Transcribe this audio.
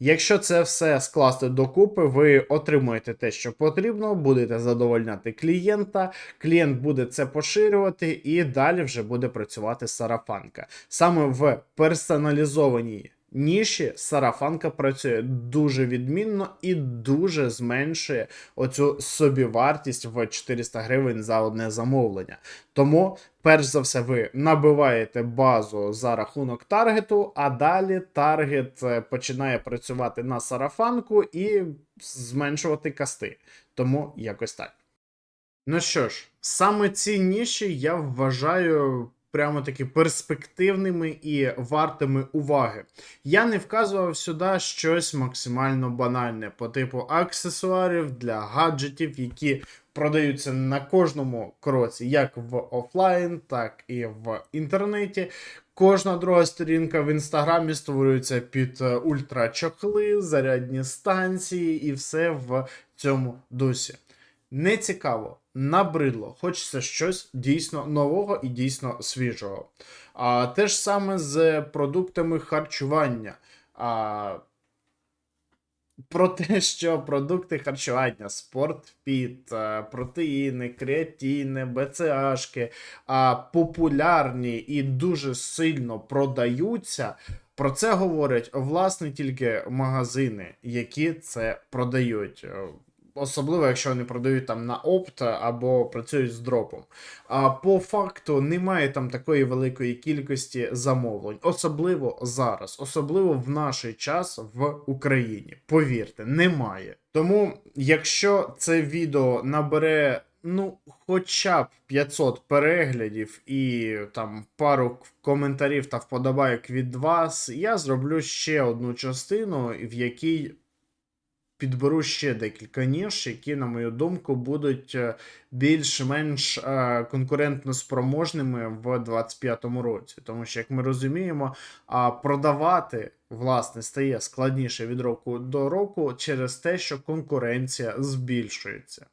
Якщо це все скласти докупи, ви отримуєте те, що потрібно, будете задовольняти клієнта, клієнт буде це поширювати, і далі вже буде працювати сарафанка. Саме в персоналізованій ніші сарафанка працює дуже відмінно і дуже зменшує оцю собівартість в 400 гривень за одне замовлення. Тому, перш за все, ви набиваєте базу за рахунок таргету, а далі таргет е, починає працювати на сарафанку і зменшувати касти. Тому якось так. Ну що ж, саме ці ніші я вважаю прямо таки перспективними і вартими уваги. Я не вказував сюди щось максимально банальне по типу аксесуарів для гаджетів, які продаються на кожному кроці, як в офлайн, так і в інтернеті. Кожна друга сторінка в інстаграмі створюється під е, ультрачохли, зарядні станції і все в цьому дусі. Не цікаво, набридло, хочеться щось дійсно нового і дійсно свіжого. А те ж саме з продуктами харчування. А, про те, що продукти харчування, спортфіт, протеїни, креатини, БЦАшки популярні і дуже сильно продаються. Про це говорять власне тільки магазини, які це продають. Особливо, якщо вони продають там на опт або працюють з дропом. А по факту немає там такої великої кількості замовлень, особливо зараз, особливо в наш час в Україні. Повірте, немає. Тому, якщо це відео набере. Ну, хоча б 500 переглядів і там пару коментарів та вподобайок від вас, я зроблю ще одну частину, в якій підберу ще декілька ніж, які, на мою думку, будуть е, більш-менш е, конкурентно спроможними в 2025 році. Тому що, як ми розуміємо, продавати власне стає складніше від року до року через те, що конкуренція збільшується.